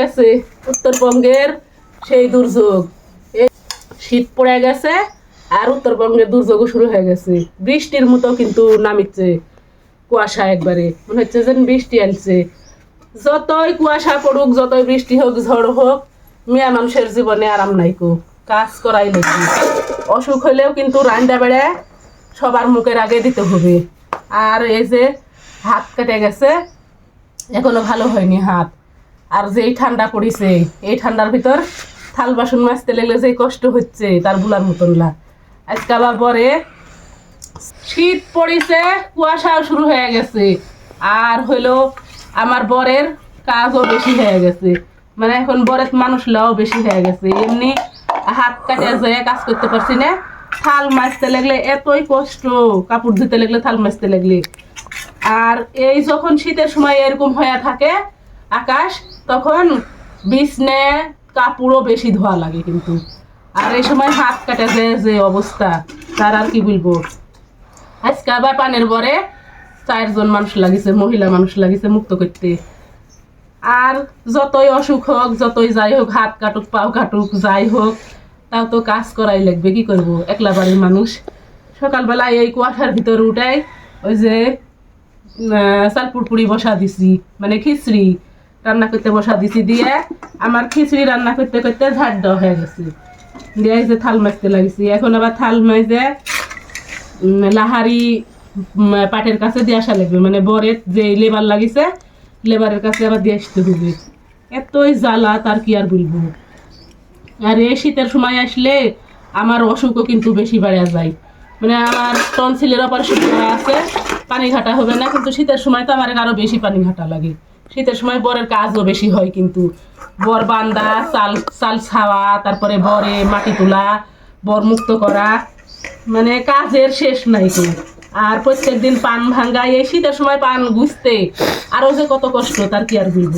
গেছে উত্তরবঙ্গের সেই দুর্যোগ। শীত পড়ে গেছে আর উত্তরবঙ্গের দুর্যোগও শুরু হয়ে গেছে। বৃষ্টির মতো কিন্তু নামিচ্ছে কুয়াশা একবারে। মনে হচ্ছে যেন বৃষ্টি আনছে। যতই কুয়াশা পড়ুক, যতই বৃষ্টি হোক, ঝড় হোক, মেয়া মানুষের জীবনে আরাম নাই কো। কাজ করাই লাগবে অসুখ হলেও কিন্তু রান্না বেড়ে সবার মুখের আগে দিতে হবে। আর এই যে হাত কেটে গেছে, এখনও ভালো হয়নি হাত। আর যেই ঠান্ডা পড়িছে, এই ঠান্ডার ভিতর থাল বাসন মাজতে লাগলে যে কষ্ট হচ্ছে, তার বুলার মতন না। আজকে আবার পরে শীত পড়িছে, কুয়াশাও শুরু হয়ে গেছে। আর হইল আমার বরের কাজও বেশি হয়ে গেছে। মানে এখন বরের মানুষ লাও বেশি হয়ে গেছে। এমনি হাত কাটে যায় কাজ করতে পারছি না, থাল মাজতে লাগলে এতই কষ্ট, কাপড় ধুতে লাগলে থাল মাজতে লাগলে। আর এই যখন শীতের সময় এরকম হয়ে থাকে আকাশ, তখন বিছনে কাপড়ও বেশি ধোয়া লাগে কিন্তু। আর এই সময় হাত কাটে যে যে অবস্থা, তার আর কি বলব? আজকে আবার পানের পরে চারজন মানুষ লাগিছে, মহিলা মানুষ লাগিছে মুক্ত করতে। আর যতই অসুখ হোক, যতই যাই হোক, হাত কাটুক, পাও কাটুক, যাই হোক, তাও তো কাজ করাই লাগবে, কি করব? একলা বাড়ির মানুষ। সকালবেলা এই কুয়াশার ভিতর উঠাই, ওই যে চাল পুরপুরি বসা দিছি মানে খিচড়ি। রান্না করতে বসা দিছি দিয়ে আমার খিচুড়ি রান্না করতে করতে ঝাড় দেওয়া হয়ে গেছে। দিয়ে যে থাল মাজতে লাগিছি। এখন আবার থাল মাজে লাহারি পাটের কাছে দিয়ে আসা লাগবে। মানে বরের যে লেবার লাগিছে, লেবারের কাছে আবার দিয়ে আসতে হবে। এতই জ্বালা তার কি আর বলব। আর এই শীতের সময় আসলে আমার অসুখও কিন্তু বেশি বেড়ে যায়। মানে আমার টনসিলের অপারেশন করা আছে, পানি ঘাটা হবে না, কিন্তু শীতের সময় তো আমার আরও বেশি পানি ঘাটা লাগে। শীতের সময় বরের কাজও বেশি হয় কিন্তু। বর বান্দা, চাল চাল ছাওয়া, তারপরে বরে মাটি তোলা, বর মুক্ত করা মানে কাজের শেষ নাই তো। আর প্রত্যেক দিন পান ভাঙ্গা এই শীতের সময় পান গুছতে আরও যে কত কষ্ট, তার কি আর বুঝব?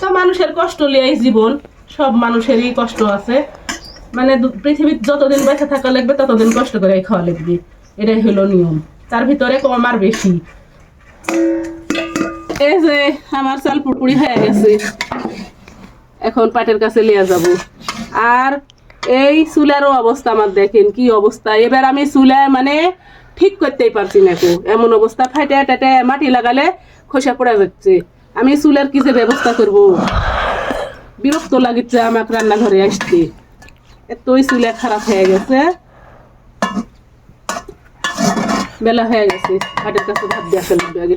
তো মানুষের কষ্ট লিয়াই জীবন, সব মানুষেরই কষ্ট আছে। মানে পৃথিবীর যতদিন বেঁচে থাকা লাগবে, ততদিন কষ্ট করে খাওয়া লাগবে। এটাই হলো নিয়ম। তার ভিতরে কম আর বেশি। এই যে, আমার চাল পুরপুরি হয়ে গেছে। এখন পাটের কাছে লিয়ে যাব। আর এই চুলারও অবস্থা আমার দেখেন, কি অবস্থা। এবার আমি চুলায় মানে ঠিক করতেই পারছি না কো এমন অবস্থা ফাটে টাটে মাটি লাগালে খসা পড়ে যাচ্ছে। আমি চুলার কি যে ব্যবস্থা করব? বিরক্ত লাগিচ্ছে আমার রান্নাঘরে আসতে। এতই চুলা খারাপ হয়ে গেছে। বেলা হয়ে গেছে হাটের কাছে ভাত দিয়ে আসা লাগবে আগে।